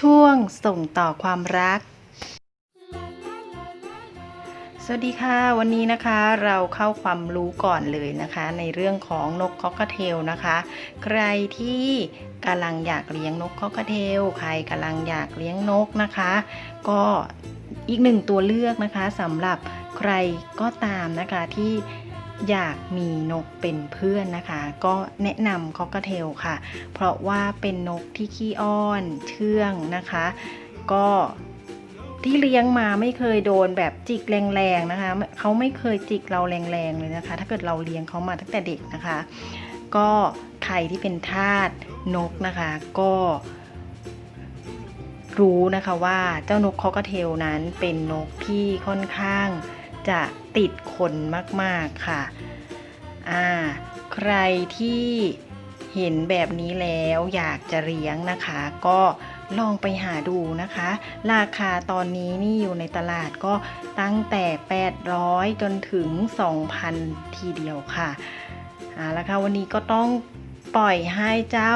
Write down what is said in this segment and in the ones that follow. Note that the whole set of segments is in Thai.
ช่วงส่งต่อความรัก สวัสดีค่ะ วันนี้นะคะเราเข้าความรู้ก่อนเลยนะคะ ในเรื่องของนกคอกเทลนะคะ ใครที่กำลังอยากเลี้ยงนกคอกเทล ใครกำลังอยากเลี้ยงนกนะคะ ก็อีกหนึ่งตัวเลือกนะคะสำหรับใครก็ตามนะคะที่ อยากมีนกเป็นเพื่อนนะคะ ก็แนะนำคอกเทลค่ะ เพราะว่าเป็นนกที่ขี้อ้อนเชื่องนะคะ ก็ที่เลี้ยงมาไม่เคยโดนแบบจิกแรงๆนะคะเขาไม่เคยจิกเราแรงๆเลยนะคะ ถ้าเกิดเราเลี้ยงเขามาตั้งแต่เด็กนะคะ ก็ใครที่เป็นทาสนกนะคะ ก็รู้นะคะว่าเจ้านกคอกเทลนั้นเป็นนกที่ค่อนข้าง จะติดคนมากๆค่ะ อ่า ใครที่เห็นแบบนี้แล้วอยากจะเลี้ยงนะคะ ก็ลองไปหาดูนะคะ ราคาตอนนี้นี่อยู่ในตลาดก็ตั้งแต่ 800 จนถึง 2,000 ทีเดียวค่ะเอาละค่ะวันนี้ก็ต้องปล่อยให้เจ้า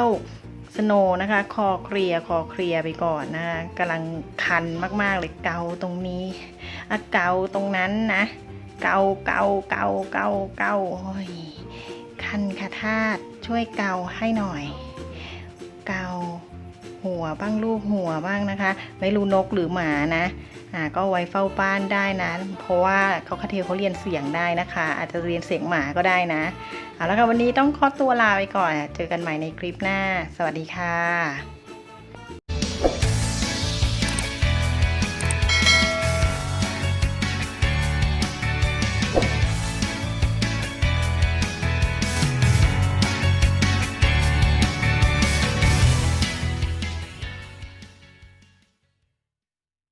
สโนนะคะ คอเคลียคอเคลียไปก่อนนะคะกำลังคันมากๆเลยเกาตรงนี้อะเกาตรงนั้นนะ เกาเกาเกาเกาเกาโอ้ยคันค่ะทาตช่วยเกาให้หน่อย เกา หัวบ้างรูปหัวบ้างนะคะ ไม่รู้นกหรือหมานะอ่าก็ไว้เฝ้าบ้านได้นะ เพราะว่าเขาคาเทลเขาเรียนเสียงได้นะคะ อาจจะเรียนเสียงหมาก็ได้นะเอาละค่ะวันนี้ต้องขอตัวลาไปก่อน เจอกันใหม่ในคลิปหน้า สวัสดีค่ะ